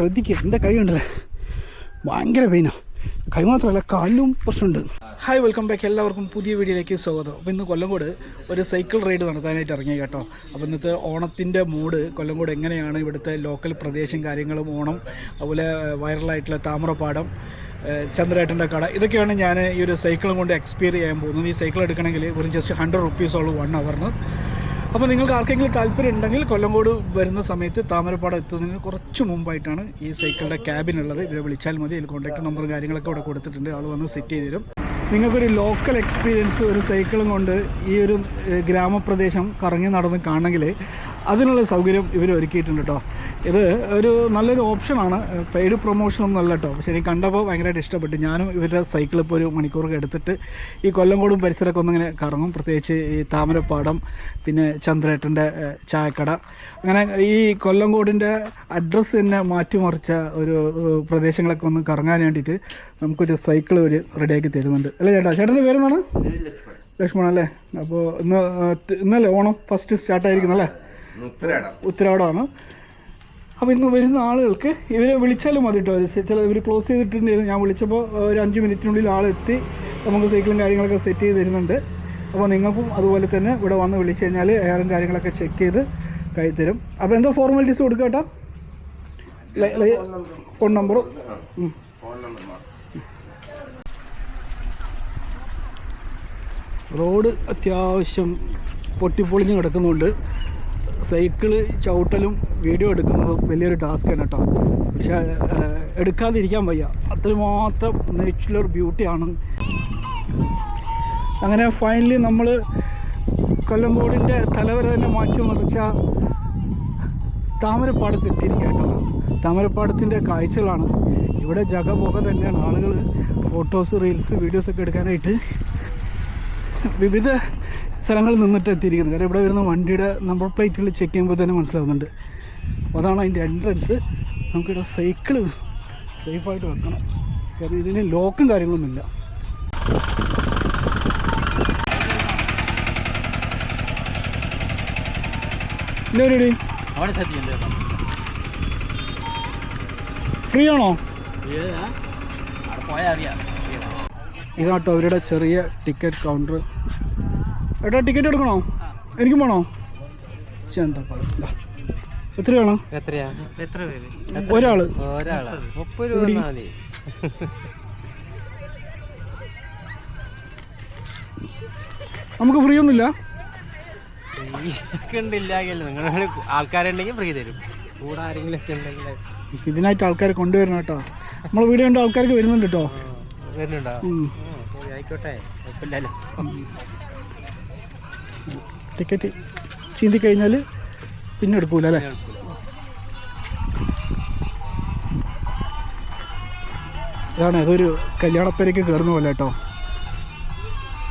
ശ്രദ്ധിക്കുക എന്റെ കൈ ഉണ്ടല്ലേ? ഭയങ്കര പെയിനാണ് കൈ മാത്രമല്ല കാലിലും പ്രശ്നമുണ്ട്. ഹായ് വെൽക്കം ബാക്ക് എല്ലാവർക്കും പുതിയ വീഡിയോയിലേക്ക് സ്വാഗതം. അപ്പോൾ ഇന്ന് കൊല്ലംകോട് ഒരു സൈക്കിൾ റൈഡ് നടത്താനായിട്ട് ഇറങ്ങി കേട്ടോ. അപ്പോൾ ഇന്നത്തെ ഓണത്തിന്റെ മൂഡ് കൊല്ലംകോട് എങ്ങനെയാണ് ഇവിടുത്തെ ലോക്കൽ പ്രദേശം കാര്യങ്ങളും ഓണം അതുപോലെ വൈറലായിട്ടുള്ള താമരപ്പാടം ചന്ദ്രേട്ടന്റെ കട ഇതൊക്കെയാണ് ഞാൻ ഈ ഒരു സൈക്കിളും കൊണ്ട് എക്സ്പീരി ചെയ്യാൻ പോകുന്നത്. ഈ സൈക്കിൾ എടുക്കണമെങ്കിൽ വെറും ജസ്റ്റ് ഹൺഡ്രഡ് റുപ്പീസ് ഉള്ളൂ വൺ അവറിന് അപ്പോൾ നിങ്ങൾക്ക് ആർക്കെങ്കിലും താല്പര്യം ഉണ്ടെങ്കിൽ കൊല്ലങ്കോട് വരുന്ന സമയത്ത് താമരപ്പാടം എത്തുന്നതിന് കുറച്ച് മുമ്പായിട്ടാണ് ഈ സൈക്കിളിന്റെ ക്യാബിൻ ഉള്ളത്. ഇവരെ വിളിച്ചാൽ മതി. അതിൽ കോൺടാക്ട് നമ്പറും കാര്യങ്ങളൊക്കെ അവിടെ കൊടുത്തിട്ടുണ്ട്. ആൾ വന്ന് സെറ്റ് ചെയ്ത് തരും. നിങ്ങൾക്കൊരു ലോക്കൽ എക്സ്പീരിയൻസ് ഒരു സൈക്കിളും കൊണ്ട് ഈ ഒരു ഗ്രാമപ്രദേശം കറങ്ങി നടന്ന് കാണണമെങ്കിൽ അതിനുള്ള സൗകര്യം ഇവർ ഒരുക്കിയിട്ടുണ്ട് കേട്ടോ ഇത് ഒരു നല്ലൊരു ഓപ്ഷനാണ് പെയ്ഡ് പ്രൊമോഷൻ ഒന്നും അല്ല കേട്ടോ പക്ഷേ എനിക്ക് കണ്ടപ്പോൾ ഭയങ്കരമായിട്ട് ഇഷ്ടപ്പെട്ടു. ഞാനും ഇവരുടെ സൈക്കിൾ ഇപ്പോൾ ഒരു മണിക്കൂറൊക്കെ എടുത്തിട്ട് ഈ കൊല്ലംകോടും പരിസരമൊക്കെ ഒന്നിങ്ങനെ കറങ്ങും. പ്രത്യേകിച്ച് ഈ താമരപ്പാടം പിന്നെ ചന്ദ്രേട്ടന്റെ ചായക്കട. അങ്ങനെ ഈ കൊല്ലംകോടിന്റെ അഡ്രസ്സ് തന്നെ മാറ്റിമറിച്ച ഒരു പ്രദേശങ്ങളൊക്കെ ഒന്ന് കറങ്ങാൻ വേണ്ടിയിട്ട് നമുക്കൊരു സൈക്കിൾ ഒരു റെഡിയാക്കി തരുന്നുണ്ട്. അല്ലേ ചേട്ടാ? ചേട്ടന്റെ പേരെന്താണ്? ലക്ഷ്മണല്ലേ അപ്പോൾ ഇന്ന് ഇന്നല്ലേ ഓണം? ഫസ്റ്റ് സ്റ്റാർട്ടായിരിക്കുന്നല്ലേ ഉത്തരവാടമാണ് അപ്പോൾ ഇന്ന് വരുന്ന ആളുകൾക്ക് ഇവരെ വിളിച്ചാലും മതി കേട്ടോ ചില ഇവർ ക്ലോസ് ചെയ്തിട്ടുണ്ടായിരുന്നു. ഞാൻ വിളിച്ചപ്പോൾ ഒരു അഞ്ച് മിനിറ്റിനുള്ളിൽ ആളെത്തി. നമുക്ക് സൈക്കിളും കാര്യങ്ങളൊക്കെ സെറ്റ് ചെയ്ത് തരുന്നുണ്ട്. അപ്പോൾ നിങ്ങൾക്കും അതുപോലെ തന്നെ ഇവിടെ വന്ന് വിളിച്ചു കഴിഞ്ഞാൽ എയറും കാര്യങ്ങളൊക്കെ ചെക്ക് ചെയ്ത് കൈ തരും. അപ്പോൾ എന്തോ ഫോർമാലിറ്റീസ് കൊടുക്കുക കേട്ടോ ഫോൺ നമ്പറും ഫോൺ നമ്പർ റോഡ് അത്യാവശ്യം പൊട്ടിപ്പൊളിഞ്ഞ് കിടക്കുന്നുണ്ട്. സൈക്കിൾ ചവിട്ടലും വീഡിയോ എടുക്കുന്നതും വലിയൊരു ടാസ്ക് തന്നെ കേട്ടോ. പക്ഷേ എടുക്കാതിരിക്കാൻ വയ്യ. അത്രമാത്രം നേച്ചുറൽ ബ്യൂട്ടിയാണ് അങ്ങനെ ഫൈനലി നമ്മൾ കൊല്ലംകോടിന്റെ തലവര തന്നെ മാറ്റി മറിച്ച താമരപ്പാടത്ത് എത്തിയിരിക്കുക കേട്ടോ. താമരപ്പാടത്തിന്റെ കാഴ്ചകളാണ്. ഇവിടെ ജഗമുഖ തന്നെയാണ്. ആളുകൾ ഫോട്ടോസ് റീൽസ് വീഡിയോസൊക്കെ എടുക്കാനായിട്ട് വിവിധ സ്ഥലങ്ങളിൽ നിന്നിട്ട് എത്തിയിരിക്കുന്നത്. കാരണം ഇവിടെ വരുന്ന വണ്ടിയുടെ നമ്പർ പ്ലേറ്റുകൾ ചെക്ക് ചെയ്യുമ്പോൾ തന്നെ മനസ്സിലാവുന്നുണ്ട്. അപ്പോൾ അതാണ് അതിന്റെ എൻട്രൻസ് നമുക്കിവിടെ സൈക്കിൾ സേഫായിട്ട് വെക്കണം. കാരണം ഇതിന് ലോക്കും കാര്യങ്ങളൊന്നുമില്ല ഫ്രീ ആണോ? ഇതാട്ടോ അവരുടെ ചെറിയ ടിക്കറ്റ് കൗണ്ടർ ഏട്ടാ ടിക്കറ്റ് എടുക്കണോ? എനിക്കും വേണോ? എന്താ എത്രയാണോ? എത്രയാ? എത്ര വേണം ഒരാൾ. നമുക്ക് ഫ്രീ ഒന്നുമില്ല? ആൾക്കാരുണ്ടെങ്കിൽ ഫ്രീ തരും. കൂടെ ആരെങ്കിലും ഉണ്ടെങ്കിൽ ഇതിനായിട്ട് ആൾക്കാരെ കൊണ്ടുവരണം കേട്ടോ. നമ്മളെ വീഡിയോ കണ്ട ആൾക്കാർക്ക് വരുന്നുണ്ട് കേട്ടോ. വരുന്നുണ്ടോ? ആയിക്കോട്ടെ. കുഴപ്പമില്ലല്ലോ. ടിക്കറ്റ് ചീന്തി കഴിഞ്ഞാൽ പിന്നെ എടുക്കൂല അല്ലേ? അതാണ് അതൊരു കല്യാണപ്പേരേക്ക് കയറുന്ന പോലെ കേട്ടോ.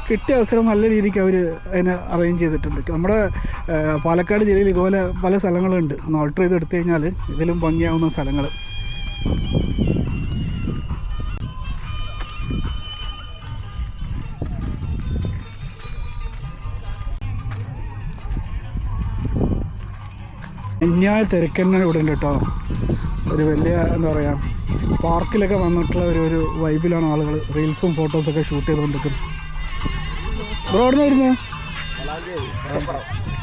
കിട്ടിയ അവസരം നല്ല രീതിക്ക് അവർ അതിനെ അറേഞ്ച് ചെയ്തിട്ടുണ്ട്. നമ്മുടെ പാലക്കാട് ജില്ലയിൽ ഇതുപോലെ പല സ്ഥലങ്ങളുണ്ട്. ഒന്ന് ഓൾട്ടർ ചെയ്ത് എടുത്തു കഴിഞ്ഞാൽ ഇതിലും ഭംഗിയാവുന്ന സ്ഥലങ്ങൾ അന്യായ തിരക്കന്നെ ഇവിടെ ഉണ്ട് കേട്ടോ. ഒരു വലിയ എന്താ പറയുക പാർക്കിലൊക്കെ വന്നിട്ടുള്ള ഒരു ഒരു വൈബിലാണ് ആളുകൾ റീൽസും ഫോട്ടോസൊക്കെ ഷൂട്ട് ചെയ്തുകൊണ്ടിരിക്കുന്നത് ബ്രോ എവിടെ വരുന്നത്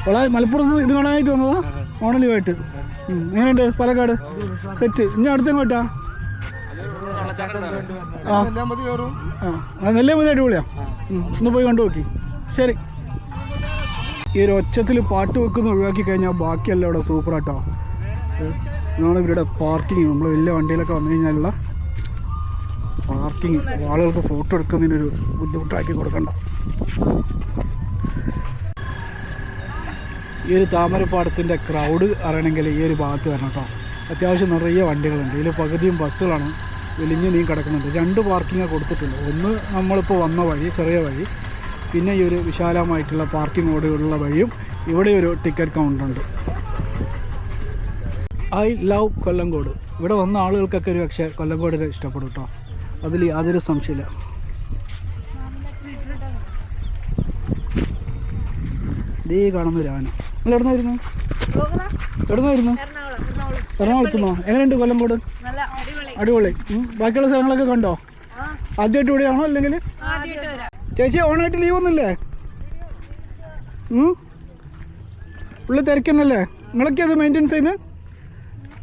വള മലപ്പുറത്ത് ഇത് കാണാനായിട്ട് വന്നതാ? ഓണലിയുമായിട്ട്. എങ്ങനെയുണ്ട്? പാലക്കാട്? സെറ്റ്. ഇനി അടുത്തെങ്ങോട്ടാ ആ. നെല്ലേ നെല്ലിയാമതി അടിപൊളിയാ ഒന്ന് പോയി കണ്ടു നോക്കി ശരി. ഈ ഒരു ഒച്ചത്തിൽ പാട്ട് വെക്കുന്ന ഒഴിവാക്കി കഴിഞ്ഞാൽ ബാക്കിയെല്ലാം ഇവിടെ സൂപ്പർ ആട്ടോ. ഇതാണ് ഇവരുടെ പാർക്കിങ് നമ്മൾ വലിയ വണ്ടിയിലൊക്കെ വന്നു കഴിഞ്ഞാലുള്ള പാർക്കിങ് ആളുകൾക്ക് ഫോട്ടോ എടുക്കുന്നതിനൊരു ബുദ്ധിമുട്ടാക്കി കൊടുക്കണ്ട. ഈ ഒരു താമരപ്പാടത്തിന്റെ ക്രൗഡ് അറിയണമെങ്കിൽ ഈ ഒരു ഭാഗത്ത് വരണം കേട്ടോ അത്യാവശ്യം നിറയെ വണ്ടികളുണ്ട്. ഇതിൽ പകുതിയും ബസ്സുകളാണ്. വെലിഞ്ഞ് നീ കിടക്കുന്നുണ്ട്. രണ്ട് പാർക്കിംഗ് കൊടുത്തിട്ടുണ്ട്. ഒന്ന് നമ്മളിപ്പോൾ വന്ന വഴി ചെറിയ വഴി. പിന്നെ ഈ ഒരു വിശാലമായിട്ടുള്ള പാർക്കിംഗ് ഓടുകളുള്ള വഴിയും ഇവിടെ ഒരു ടിക്കറ്റ് കൗണ്ടറുണ്ട് ഐ ലവ് കൊല്ലങ്കോട് ഇവിടെ വന്ന ആളുകൾക്കൊക്കെ ഒരു പക്ഷേ കൊല്ലങ്കോടിനെ ഇഷ്ടപ്പെടും കേട്ടോ അതിൽ യാതൊരു സംശയമില്ല. ദേ കാണുന്ന ഒരു ആന. നിങ്ങൾ എവിടെ നിന്നായിരുന്നു എവിടെ നിന്നായിരുന്നു എറണാകുളത്തുനിന്നോ എങ്ങനെയുണ്ട് കൊല്ലംകോട് നല്ല അടിപൊളി. ബാക്കിയുള്ള സ്ഥലങ്ങളൊക്കെ കണ്ടോ? ആദ്യമായിട്ട് ഇവിടെയാണോ അല്ലെങ്കിൽ ചേച്ചി ഓണായിട്ട് ലീവ് ഒന്നുമില്ലേ? ഉം? ഉള്ള തിരക്കന്നല്ലേ നിങ്ങളൊക്കെ അത് മെയിന്റെനൻസ് ചെയ്യുന്നത്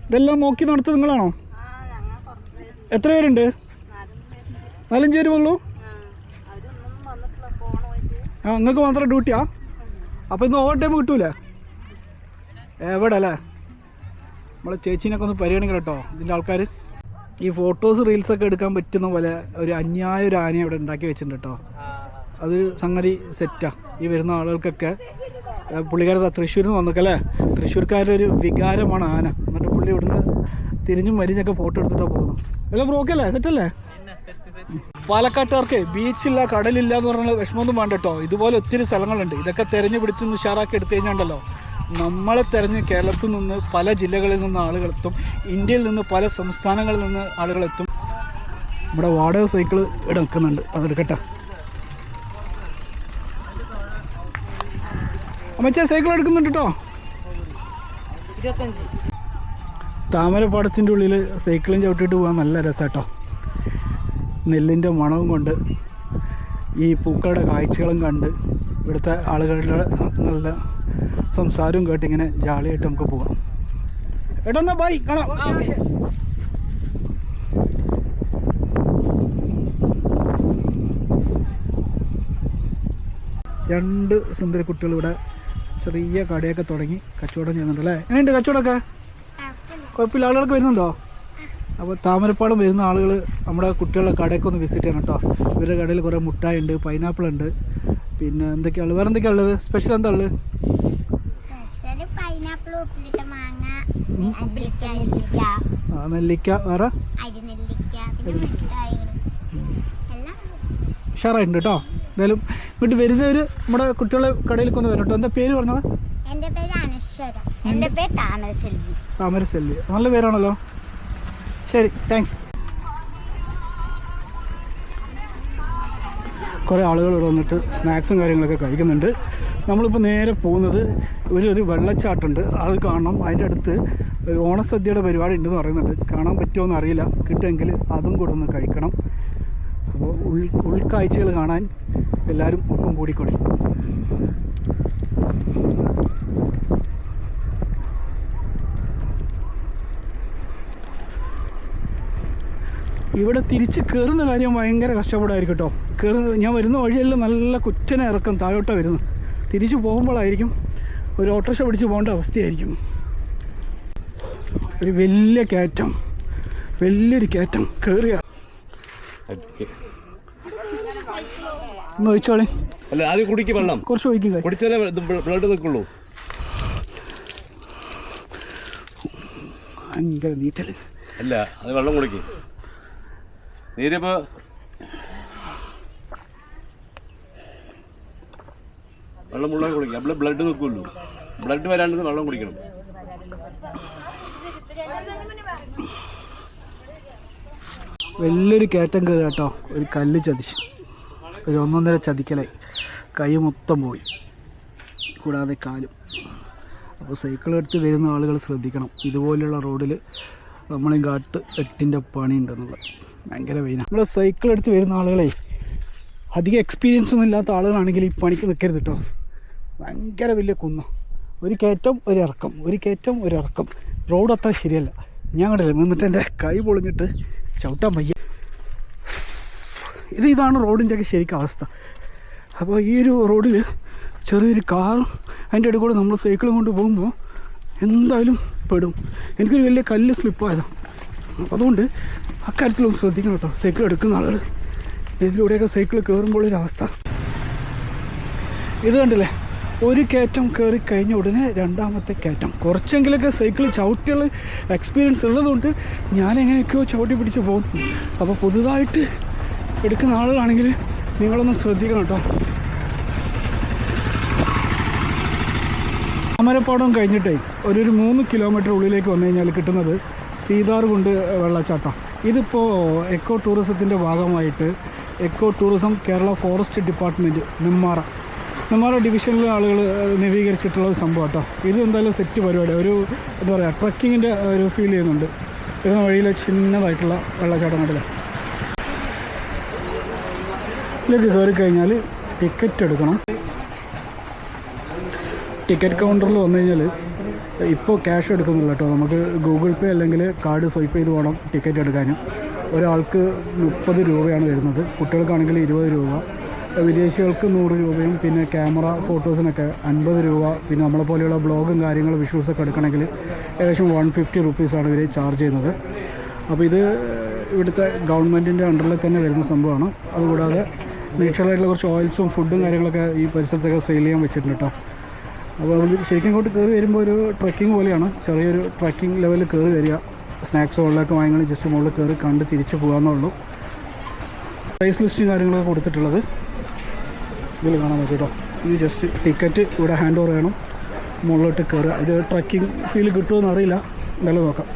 ഇതെല്ലാം നോക്കി നടത്തുന്നത് നിങ്ങളാണോ? എത്ര പേരുണ്ട്? നാലഞ്ച് പേര് ഉള്ളൂ? ആ നിങ്ങൾക്ക് മാത്രം ഡ്യൂട്ടിയാ അപ്പോൾ ഇന്ന് ഓവർ ടൈം കിട്ടൂലേ? എവിടെ അല്ലേ? നമ്മളെ ചേച്ചീനൊക്കെ ഒന്ന് പരിഗണിക്കണം കേട്ടോ ഇതിന്റെ ആൾക്കാർ ഈ ഫോട്ടോസ് റീൽസൊക്കെ എടുക്കാൻ പറ്റുന്ന പോലെ ഒരു അന്യായ ഒരു ആനയെ ഇവിടെ ഉണ്ടാക്കി വെച്ചിട്ടുണ്ട് കേട്ടോ. അത് സംഗതി സെറ്റാ ഈ വരുന്ന ആളുകൾക്കൊക്കെ പുള്ളിക്കാരത് തൃശ്ശൂരിൽ നിന്ന് വന്നേക്കല്ലേ തൃശ്ശൂർക്കാരുടെ ഒരു വികാരമാണ് ആന. എന്നിട്ട് പുള്ളി ഇവിടുന്ന് തിരിഞ്ഞും മരിഞ്ഞൊക്കെ ഫോട്ടോ എടുത്തിട്ടാണ് പോകുന്നത്. എല്ലാം ബ്രോക്കല്ലേ സെറ്റല്ലേ പാലക്കാട്ടുകാർക്ക് ബീച്ചില്ല കടലില്ല എന്ന് പറഞ്ഞാൽ വിഷമമൊന്നും വേണ്ട കേട്ടോ. ഇതുപോലെ ഒത്തിരി സ്ഥലങ്ങളുണ്ട്. ഇതൊക്കെ തെരഞ്ഞു പിടിച്ചൊന്ന് ഉഷാറാക്കി എടുത്തു കഴിഞ്ഞാണ്ടല്ലോ നമ്മളെ തെരഞ്ഞ് കേരളത്തിൽ നിന്ന് പല ജില്ലകളിൽ നിന്ന് ആളുകളെത്തും ഇന്ത്യയിൽ നിന്ന് പല സംസ്ഥാനങ്ങളിൽ നിന്ന് ആളുകളെത്തും ഇവിടെ വാടക സൈക്കിൾ ഇവിടെ അതെടുക്കട്ടെ അമ്മച്ച സൈക്കിൾ എടുക്കുന്നുണ്ട് കേട്ടോ താമരപ്പാടത്തിന്റെ ഉള്ളിൽ സൈക്കിളും ചവിട്ടിയിട്ട് പോകാൻ നല്ല രസമാട്ടോ നെല്ലിന്റെ മണവും കൊണ്ട് ഈ പൂക്കളുടെ കാഴ്ചകളും കണ്ട് ഇവിടുത്തെ ആളുകളുടെ നല്ല സംസാരവും കേട്ട് ഇങ്ങനെ ജാളിയായിട്ട് നമുക്ക് പോകാം ഏട്ടാ എന്നാ ബൈ കാണാം. രണ്ട് സുന്ദരി കുട്ടികൾ ഇവിടെ ചെറിയ കടയൊക്കെ തുടങ്ങി കച്ചവടം ചെയ്യുന്നുണ്ട് അല്ലേ എങ്ങനെയുണ്ട് കച്ചവടമൊക്കെ? കുഴപ്പമില്ല. ആളുകൾക്ക് വരുന്നുണ്ടോ? അപ്പോൾ താമരപ്പാടം വരുന്ന ആളുകൾ നമ്മുടെ കുട്ടികളുടെ കടയൊക്കെ ഒന്ന് വിസിറ്റ് ചെയ്യണം കേട്ടോ. ഇവരുടെ കടയിൽ കുറേ മുട്ടായി ഉണ്ട് പൈനാപ്പിൾ ഉണ്ട്. പിന്നെ എന്തൊക്കെയാണ് വേറെ എന്തൊക്കെയാണ് ഉള്ളത്? സ്പെഷ്യൽ എന്താ ഉള്ളത്? നെല്ലിക്ക. വേറെ? ഉഷാറായിട്ടുണ്ട് കേട്ടോ. എന്തായാലും ഇങ്ങോട്ട് ഒരു നമ്മുടെ കുട്ടികളെ കടയിലേക്ക് ഒന്ന് വരും കേട്ടോ. എന്താ പേര് പറഞ്ഞത് എന്റെ പേര് അനശ്വര. എന്റെ പേര് നല്ല പേരാണല്ലോ. ശരി താങ്ക്സ് കുറേ ആളുകൾ ഇവിടെ വന്നിട്ട് സ്നാക്സും കാര്യങ്ങളൊക്കെ കഴിക്കുന്നുണ്ട്. നമ്മളിപ്പോൾ നേരെ പോകുന്നത് ഒരു ഒരു വെള്ളച്ചാട്ടമുണ്ട് അത് കാണണം. അതിന്റെ അടുത്ത് ഓണസദ്യയുടെ പരിപാടി ഉണ്ടെന്ന് പറയുന്നുണ്ട്. കാണാൻ പറ്റുമോ എന്നറിയില്ല കിട്ടുമെങ്കിൽ അതും കൂടെ ഒന്ന് കഴിക്കണം. അപ്പോൾ ഉൾ ഉൾക്കാഴ്ചകൾ കാണാൻ എല്ലാവരും ഒപ്പം കൂടിക്കൊള്ളി ഇവിടെ തിരിച്ച് കയറുന്ന കാര്യം ഭയങ്കര കഷ്ടപ്പാടായിരിക്കും കേട്ടോ. കയറുന്ന ഞാൻ വരുന്ന വഴിയെല്ലാം നല്ല കുറ്റനെ ഇറക്കം താഴോട്ടാണ് വരുന്നത്. തിരിച്ചു പോകുമ്പോഴായിരിക്കും ഒരു ഓട്ടോറിക്ഷ പിടിച്ച് പോകേണ്ട അവസ്ഥയായിരിക്കും. ഒരു വലിയ കയറ്റം. വലിയൊരു കയറ്റം. കയറിയ ഒന്ന് ഒഴിച്ചോളി. അല്ല ആദ്യം കുടിക്ക് വെള്ളം. കുറച്ച് ഒഴിക്കുക കുടിച്ചാലേ ബ്ലഡ് നിൽക്കുള്ളൂ ഭയങ്കര നീറ്റൽ. അല്ല അത് വെള്ളം കുടിക്ക്. നീരിപ്പോ. വെള്ളം മുഴുവൻ കുടിക്കുക അപ്പോൾ ബ്ലഡ് നിൽക്കുള്ളൂ ബ്ലഡ് വരാണ്ട് വെള്ളം കുടിക്കണം. വലിയൊരു കയറ്റം കയറി കേട്ടോ. ഒരു കല്ല് ചതിച്ചു. ഒരു ഒന്നൊന്നര ചതിക്കലായി. കൈ മൊത്തം പോയി. കൂടാതെ കാലും. അപ്പോൾ സൈക്കിൾ എടുത്ത് വരുന്ന ആളുകൾ ശ്രദ്ധിക്കണം. ഇതുപോലെയുള്ള റോഡിൽ നമ്മളെ കാട്ട് എട്ടിന്റെ പണി ഉണ്ടെന്നുള്ളത്. ഭയങ്കര വെയിനാണ് നമ്മൾ സൈക്കിൾ എടുത്ത് വരുന്ന ആളുകളെ അധികം എക്സ്പീരിയൻസ് ഒന്നും ഇല്ലാത്ത ആളുകളാണെങ്കിൽ ഈ പണിക്ക് നിൽക്കരുത് കേട്ടോ ഭയങ്കര വലിയ കുന്ന. ഒരു കയറ്റം ഒരു ഇറക്കം. ഒരു കയറ്റം ഒരു ഇറക്കം. റോഡ് അത്ര ശരിയല്ല. ഞാൻ കണ്ടില്ല നിന്നിട്ട് എന്റെ കൈ പൊളിഞ്ഞിട്ട് ചവിട്ടാൻ വയ്യ. ഇത് ഇതാണ് റോഡിന്റെയൊക്കെ ശരിക്കും അവസ്ഥ. അപ്പോൾ ഈ ഒരു റോഡിൽ ചെറിയൊരു കാറും അതിന്റെ ഇടയിൽ കൂടെ നമ്മൾ സൈക്കിളും കൊണ്ട് പോകുമ്പോൾ എന്തായാലും പെടും. എനിക്കൊരു വലിയ കല്ല് സ്ലിപ്പായതാണ് അപ്പോൾ അതുകൊണ്ട് അക്കാര്യത്തിലൊന്ന് ശ്രദ്ധിക്കണം കേട്ടോ. സൈക്കിൾ എടുക്കുന്ന ആളുകൾ ഇതിലൂടെയൊക്കെ സൈക്കിൾ കയറുമ്പോൾ ഒരു അവസ്ഥ. ഇത് കണ്ടില്ലേ? ഒരു കയറ്റം കയറി കഴിഞ്ഞ ഉടനെ രണ്ടാമത്തെ കയറ്റം. കുറച്ചെങ്കിലൊക്കെ സൈക്കിൾ ചവിട്ടിയുള്ള എക്സ്പീരിയൻസ് ഉള്ളതുകൊണ്ട് ഞാൻ എങ്ങനെയൊക്കെയോ ചവിട്ടി പിടിച്ച് പോകുന്നു അപ്പോൾ പുതുതായിട്ട് എടുക്കുന്ന ആളുകളാണെങ്കിൽ നിങ്ങളൊന്ന് ശ്രദ്ധിക്കണം കേട്ടോ. അമരപ്പാടം കഴിഞ്ഞിട്ടേ ഒരു ഒരു മൂന്ന് കിലോമീറ്റർ ഉള്ളിലേക്ക് വന്നു കഴിഞ്ഞാൽ കിട്ടുന്നത് സീതാർകുണ്ട് വെള്ളച്ചാട്ടം. ഇതിപ്പോൾ എക്കോ ടൂറിസത്തിന്റെ ഭാഗമായിട്ട് eco tourism Kerala forest department Nenmara നമ്മുടെ ഡിവിഷനിലെ ആളുകൾ നവീകരിച്ചിട്ടുള്ള ഒരു സംഭവം കേട്ടോ. ഇത് എന്തായാലും സെറ്റ് പരിപാടി. ഒരു എന്താ പറയുക ട്രക്കിങ്ങിന്റെ ഒരു ഫീൽ ചെയ്യുന്നുണ്ട്. വരുന്ന വഴിയിൽ ചിന്നതായിട്ടുള്ള വെള്ളച്ചാട്ടം കണ്ടില്ല? ഇതിലേക്ക് കയറി കഴിഞ്ഞാൽ ടിക്കറ്റ് എടുക്കണം. ടിക്കറ്റ് കൗണ്ടറിൽ വന്നു കഴിഞ്ഞാൽ ഇപ്പോൾ ക്യാഷ് എടുക്കുന്നില്ല കേട്ടോ. നമുക്ക് ഗൂഗിൾ പേ അല്ലെങ്കിൽ കാർഡ് സ്വൈപ്പ് ചെയ്ത് പോകണം ടിക്കറ്റ് എടുക്കാനും ഒരാൾക്ക് മുപ്പത് രൂപയാണ് വരുന്നത് കുട്ടികൾക്കാണെങ്കിൽ ഇരുപത് രൂപ. വിദേശികൾക്ക് നൂറ് രൂപയും പിന്നെ ക്യാമറ ഫോട്ടോസിനൊക്കെ അൻപത് രൂപ പിന്നെ നമ്മളെ പോലെയുള്ള ബ്ലോഗും കാര്യങ്ങളും വിഷ്വൽസൊക്കെ എടുക്കണമെങ്കിൽ ഏകദേശം വൺ ഫിഫ്റ്റി റുപ്പീസാണ് ഇവർ ചാർജ് ചെയ്യുന്നത്. അപ്പോൾ ഇത് ഇവിടുത്തെ ഗവൺമെന്റിന്റെ അണ്ടറിൽ തന്നെ വരുന്ന സംഭവമാണ്. അതുകൂടാതെ നേച്ചുറലായിട്ടുള്ള കുറച്ച് ഓയിൽസും ഫുഡും കാര്യങ്ങളൊക്കെ ഈ പരിസരത്തൊക്കെ സെയിൽ ചെയ്യാൻ വെച്ചിട്ടുണ്ട് കേട്ടോ അപ്പോൾ നമ്മൾ ശരിക്കും ഇങ്ങോട്ട് കയറി വരുമ്പോൾ ഒരു ട്രക്കിംഗ് പോലെയാണ്. ചെറിയൊരു ട്രക്കിംഗ് ലെവലിൽ കയറി വരിക. സ്നാക്സ് ഉള്ളതൊക്കെ വാങ്ങി ജസ്റ്റ് മുകളിൽ കയറി കണ്ട് തിരിച്ച് പോകാമെന്നുള്ളൂ പ്രൈസ് ലിസ്റ്റും കാര്യങ്ങളൊക്കെ കൊടുത്തിട്ടുള്ളത്. ഇതിൽ കാണാൻ പറ്റും കേട്ടോ ഇത് ജസ്റ്റ് ടിക്കറ്റ് ഇവിടെ ഹാൻഡ് ഓവർ ചെയ്യണം മുകളിലോട്ട് കയറുക ഇത് ട്രക്കിംഗ് ഫീൽ കിട്ടുമെന്ന് അറിയില്ല. നല്ല നോക്കാം.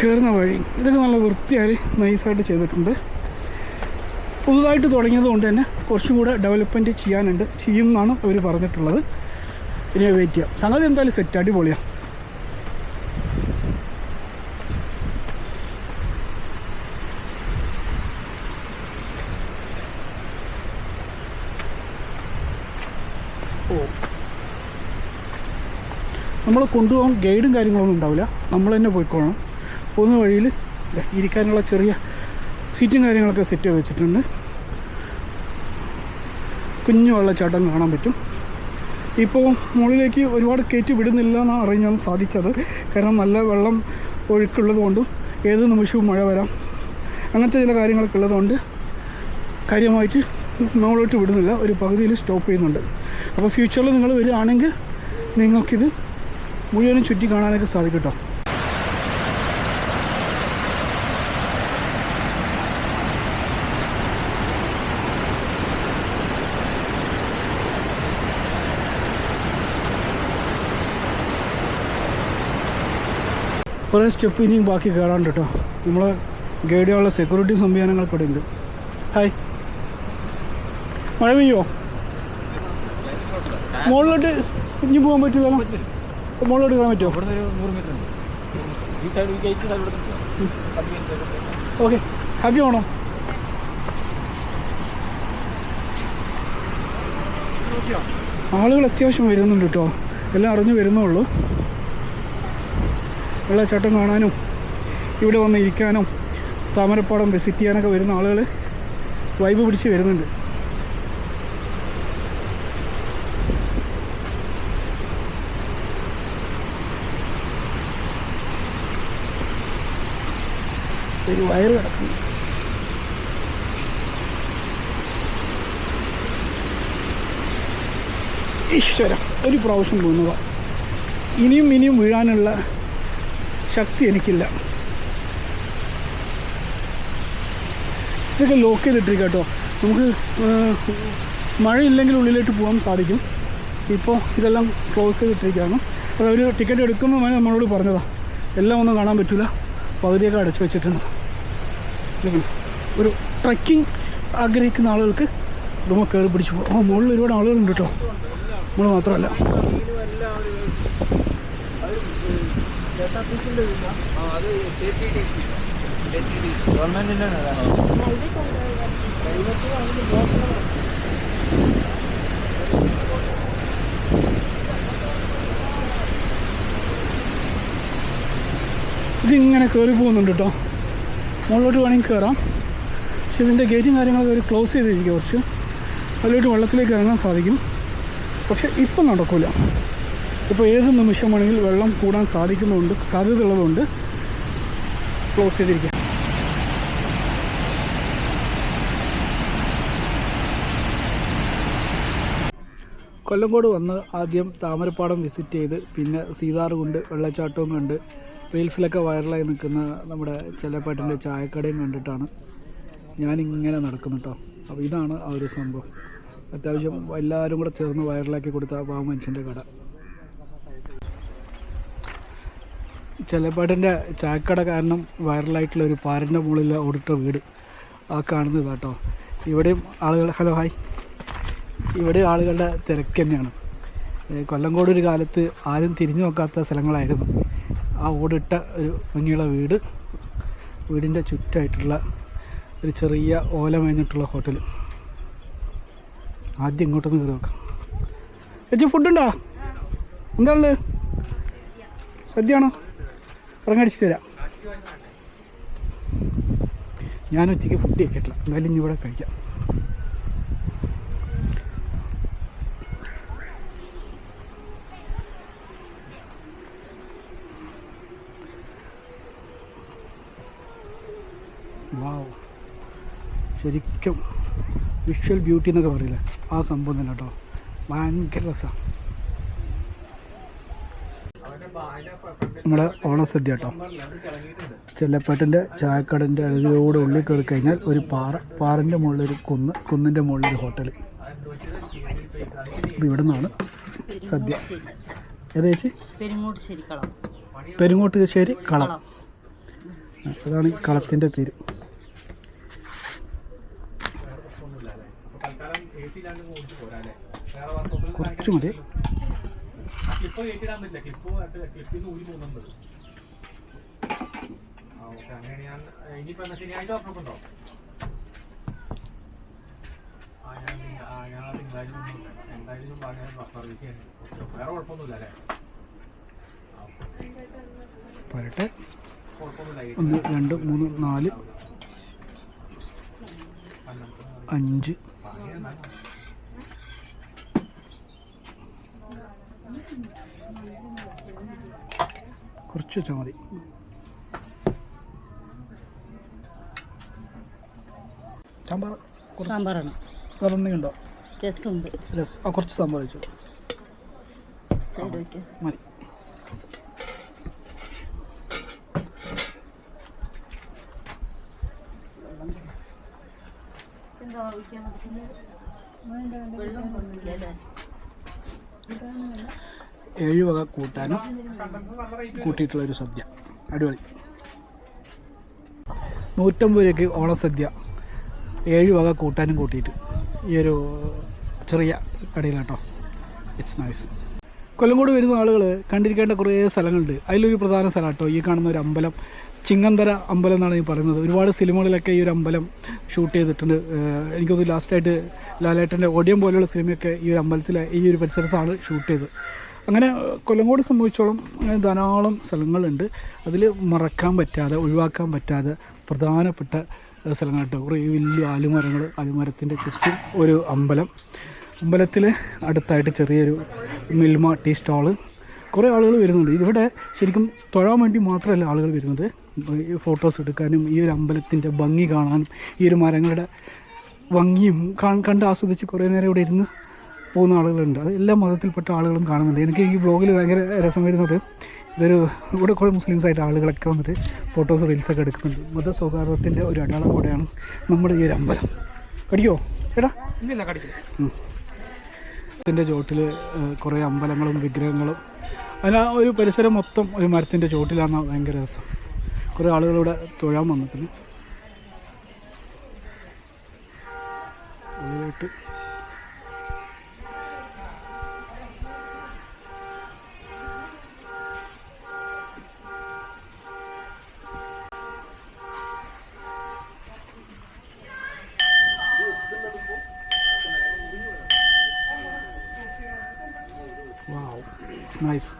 കയറുന്ന വഴി. ഇതൊക്കെ നല്ല വൃത്തിയായി നൈസായിട്ട് ചെയ്തിട്ടുണ്ട്. പുതുതായിട്ട് തുടങ്ങിയത് കൊണ്ട് തന്നെ കുറച്ചും കൂടെ ഡെവലപ്മെന്റ് ചെയ്യാനുണ്ട്. ചെയ്യും എന്നാണ് അവർ പറഞ്ഞിട്ടുള്ളത്. ഇനി വെയിറ്റ് ചെയ്യാം. സംഗതി എന്തായാലും സെറ്റ് അടിപൊളിയാണ് ഓ നമ്മൾ കൊണ്ടുപോകാൻ ഗൈഡും കാര്യങ്ങളൊന്നും ഉണ്ടാവില്ല. നമ്മൾ തന്നെ പോയിക്കോളണം പോകുന്ന വഴിയിൽ ഇരിക്കാനുള്ള ചെറിയ സീറ്റും കാര്യങ്ങളൊക്കെ സെറ്റ് ചെയ്ത് വെച്ചിട്ടുണ്ട്. കുഞ്ഞു വെള്ളച്ചാട്ടം കാണാൻ പറ്റും. ഇപ്പോൾ മുകളിലേക്ക് ഒരുപാട് കയറ്റി വിടുന്നില്ല എന്നാണ് അറിഞ്ഞാൽ സാധിച്ചത്. കാരണം നല്ല വെള്ളം ഒഴുക്കുള്ളത് കൊണ്ടും ഏത് നിമിഷവും മഴ വരാം. അങ്ങനത്തെ ചില കാര്യങ്ങളൊക്കെ ഉള്ളതുകൊണ്ട് കാര്യമായിട്ട് മുകളിലോട്ട് വിടുന്നില്ല. ഒരു പകുതിയിൽ സ്റ്റോപ്പ് ചെയ്യുന്നുണ്ട്. അപ്പോൾ ഫ്യൂച്ചറിൽ നിങ്ങൾ വരികയാണെങ്കിൽ നിങ്ങൾക്കിത് മുഴുവനും ചുറ്റി കാണാനൊക്കെ സാധിക്കും കേട്ടോ കുറേ സ്റ്റെപ്പ് ഇനിയും ബാക്കി കയറാണ്ട് കേട്ടോ നമ്മൾ ഗൈഡ് സെക്യൂരിറ്റി സംവിധാനങ്ങൾ കൂടെ ഉണ്ട് ഹായ് മഴ പെയ്യോ? മുകളിലോട്ട് ഇനി പോകാൻ പറ്റില്ലല്ലോ. മുകളിലോട്ട് കയറാൻ പറ്റുമോ? ഓക്കെ. ഹാപ്പി ആണോ? ആളുകൾ അത്യാവശ്യം വരുന്നുണ്ട് കേട്ടോ. എല്ലാം അറിഞ്ഞു വരുന്നുള്ളൂ വെള്ളച്ചാട്ടം കാണാനും ഇവിടെ വന്ന് ഇരിക്കാനും താമരപ്പാടം വിസിറ്റ് ചെയ്യാനൊക്കെ വരുന്ന ആളുകൾ വൈബ് പിടിച്ച് വരുന്നുണ്ട്. ഒരു വയറ് കിടക്കുന്നു. ഈശ്വര ഒരു പ്രാവശ്യം തോന്നുക. ഇനിയും ഇനിയും വീഴാനുള്ള ശക്തി എനിക്കില്ല. ഇതൊക്കെ ലോക്ക് ചെയ്തിട്ടിരിക്കുക കേട്ടോ. നമുക്ക് മഴയില്ലെങ്കിൽ ഉള്ളിലോട്ട് പോകാൻ സാധിക്കും. ഇപ്പോൾ ഇതെല്ലാം ക്ലോസ് ചെയ്തിട്ടിരിക്കുകയാണ്. അത് അവർ ടിക്കറ്റ് എടുക്കുന്നതുമായി നമ്മളോട് പറഞ്ഞതാണ് എല്ലാം ഒന്നും കാണാൻ പറ്റില്ല പകുതിയൊക്കെ അടച്ചു വെച്ചിട്ടുണ്ട്. ഇതൊക്കെ ഒരു ട്രക്കിംഗ് ആഗ്രഹിക്കുന്ന ആളുകൾക്ക് ഇതുമ്പോൾ കയറി പിടിച്ചു പോകും. ആ മുകളിൽ ഒരുപാട് ആളുകളുണ്ട് കേട്ടോ. നമ്മൾ മാത്രമല്ല. ഇതിങ്ങനെ കയറി പോകുന്നുണ്ട് കേട്ടോ. മുകളിലോട്ട് വേണമെങ്കിൽ കയറാം. പക്ഷെ ഇതിന്റെ ഗേറ്റും കാര്യങ്ങളൊക്കെ ഒരു ക്ലോസ് ചെയ്തിരിക്കുക കുറച്ച്. അതിലോട്ട് വെള്ളത്തിലേക്ക് ഇറങ്ങാൻ സാധിക്കും. പക്ഷെ ഇപ്പം നടക്കില്ല ഇപ്പോൾ ഏത് നിമിഷം വേണമെങ്കിൽ വെള്ളം കൂടാൻ സാധിക്കുന്നുണ്ട് സാധ്യത ഉള്ളതുകൊണ്ട് ക്ലോസ് ചെയ്തിരിക്കുക. കൊല്ലങ്കോട് വന്ന് ആദ്യം താമരപ്പാടം വിസിറ്റ് ചെയ്ത് പിന്നെ സീതാറുകൊണ്ട് വെള്ളച്ചാട്ടവും കണ്ട് റീൽസിലൊക്കെ വൈറലായി നിൽക്കുന്ന നമ്മുടെ ചെല്ലപ്പാട്ടിന്റെ ചായക്കടയും കണ്ടിട്ടാണ് ഞാനിങ്ങനെ നടക്കുന്നു കേട്ടോ അപ്പോൾ ഇതാണ് ആ ഒരു സംഭവം. അത്യാവശ്യം എല്ലാവരും കൂടെ ചേർന്ന് വൈറലാക്കി കൊടുത്ത ആ മനുഷ്യന്റെ കട. ചെല്ലപ്പാട്ടിന്റെ ചായക്കട കാരണം വൈറലായിട്ടുള്ള ഒരു പാരന്റെ മുകളിൽ ഓടിട്ട വീട്. ആ കാണുന്നത് കേട്ടോ ഇവിടെയും ആളുകൾ ഹലോ ഹായ്. ഇവിടെ ആളുകളുടെ തിരക്ക് തന്നെയാണ്. കൊല്ലംകോട് ഒരു കാലത്ത് ആരും തിരിഞ്ഞു നോക്കാത്ത സ്ഥലങ്ങളായിരുന്നു. ആ ഓടിട്ട ഒരു ഭംഗിയുള്ള വീട്. വീടിന്റെ ചുറ്റായിട്ടുള്ള ഒരു ചെറിയ ഓല മേഞ്ഞിട്ടുള്ള ഹോട്ടൽ. ആദ്യം ഇങ്ങോട്ടൊന്ന് കയറി നോക്കാം. ചേച്ചി ഫുഡുണ്ടോ എന്താ ഉള്ളത് സദ്യയാണോ? ഇറങ്ങടിച്ച് തരാം ഞാൻ ഉച്ചയ്ക്ക് ഫുഡ് കഴിച്ചിട്ടില്ല. എന്തായാലും ഇനി ഇവിടെ കഴിക്കാം. ശരിക്കും വിഷ്വൽ ബ്യൂട്ടി എന്നൊക്കെ പറയില്ലേ? ആ സംഭവം തന്നെ കേട്ടോ. ഭയങ്കര രസമാണ് നമ്മുടെ ഓണസദ്യ കേട്ടോ. ചെല്ലപ്പാട്ടിന്റെ ചായക്കടന്റെ അഴുതിയോടെ ഉള്ളിൽ കയറി കഴിഞ്ഞാൽ ഒരു പാറ പാറിന്റെ മുകളിൽ ഒരു കുന്ന് കുന്നിന്റെ മുകളിൽ ഒരു ഹോട്ടൽ ഇവിടെ നിന്നാണ് സദ്യ. ഏകദേശം പെരുങ്ങോട്ട് ശരിക്കളം പെരുങ്ങോട്ടുശ്ശേരി കളം. അതാണ് ഈ കളത്തിന്റെ പേര്. കുറച്ച് മതി പറയട്ടെ. ഒന്ന് രണ്ട് മൂന്ന് നാല് അഞ്ച്. കുറച്ച് വെച്ചാൽ മതി. സാമ്പാർ സാമ്പാറാണ്. വേറെ എന്തെങ്കിലും ഉണ്ടോ? രസമുണ്ട്. രസം. ആ കുറച്ച് സാമ്പാർ വെച്ചു. സൈഡ് വെള്ളം മതി ഏഴ് വക കൂട്ടാനും കൂട്ടിയിട്ടുള്ള ഒരു സദ്യ. അടിപൊളി. നൂറ്റമ്പത് രൂപയ്ക്ക് ഓണസദ്യ ഏഴ് വക കൂട്ടാനും കൂട്ടിയിട്ട്. ഈ ഒരു ചെറിയ കടയിലാട്ടോ. ഇറ്റ്സ് നൈസ് കൊല്ലംകോട് വരുന്ന ആളുകൾ കണ്ടിരിക്കേണ്ട കുറേ സ്ഥലങ്ങളുണ്ട്. അതിലൊരു പ്രധാന സ്ഥലം കേട്ടോ ഈ കാണുന്ന ഒരു അമ്പലം. ചിങ്ങന്തര അമ്പലം എന്നാണ് ഈ പറയുന്നത്. ഒരുപാട് സിനിമകളിലൊക്കെ ഈ ഒരു അമ്പലം ഷൂട്ട് ചെയ്തിട്ടുണ്ട്. എനിക്ക് എനിക്കൊന്ന് ലാസ്റ്റായിട്ട് ലാലേട്ടന്റെ ഓഡിയം പോലെയുള്ള സിനിമയൊക്കെ ഈ ഒരു അമ്പലത്തിൽ ഈ ഒരു പരിസരത്താണ് ഷൂട്ട് ചെയ്തത്. അങ്ങനെ കൊല്ലങ്കോട് സംബന്ധിച്ചോളം അങ്ങനെ ധാരാളം സ്ഥലങ്ങളുണ്ട്. അതിൽ മറക്കാൻ പറ്റാതെ ഒഴിവാക്കാൻ പറ്റാതെ പ്രധാനപ്പെട്ട സ്ഥലങ്ങളായിട്ട് കുറേ വലിയ ആലുമരങ്ങൾ ആലുമരത്തിന്റെ ചുറ്റും ഒരു അമ്പലം. അമ്പലത്തിൽ അടുത്തായിട്ട് ചെറിയൊരു മിൽമ ടീ സ്റ്റാൾ. കുറേ ആളുകൾ വരുന്നുണ്ട്. ഇവിടെ ശരിക്കും തൊഴാൻ വേണ്ടി മാത്രമല്ല ആളുകൾ വരുന്നത്. ഫോട്ടോസ് എടുക്കാനും ഈ ഒരു അമ്പലത്തിന്റെ ഭംഗി കാണാനും ഈ ഒരു മരങ്ങളുടെ ഭംഗിയും കണ്ട് ആസ്വദിച്ച് കുറേ നേരം ഇവിടെ ഇരുന്ന് പോകുന്ന ആളുകളുണ്ട്. അത് എല്ലാ മതത്തിൽപ്പെട്ട ആളുകളും കാണുന്നുണ്ട്. എനിക്ക് ഈ ബ്ലോഗിൽ ഭയങ്കര രസം വരുന്നത് ഇതൊരു ഇവിടെ കുറേ മുസ്ലിംസ് ആയിട്ട് ആളുകളൊക്കെ വന്നിട്ട് ഫോട്ടോസ് റീൽസൊക്കെ എടുക്കുന്നുണ്ട്. മത സൗഹാർദ്ദത്തിന്റെ ഒരു അടയാളം കൂടെയാണ് നമ്മുടെ ഈ ഒരു അമ്പലം. കടിക്കോ? എടാ. മരത്തിന്റെ ചോട്ടിൽ കുറേ അമ്പലങ്ങളും വിഗ്രഹങ്ങളും. അതിനാ ആ ഒരു പരിസരം മൊത്തം ഒരു മരത്തിന്റെ ചോട്ടിലാണ് ഭയങ്കര രസം. കുറേ ആളുകളിവിടെ തൊഴാൻ വന്നിട്ടുണ്ട്. Nice.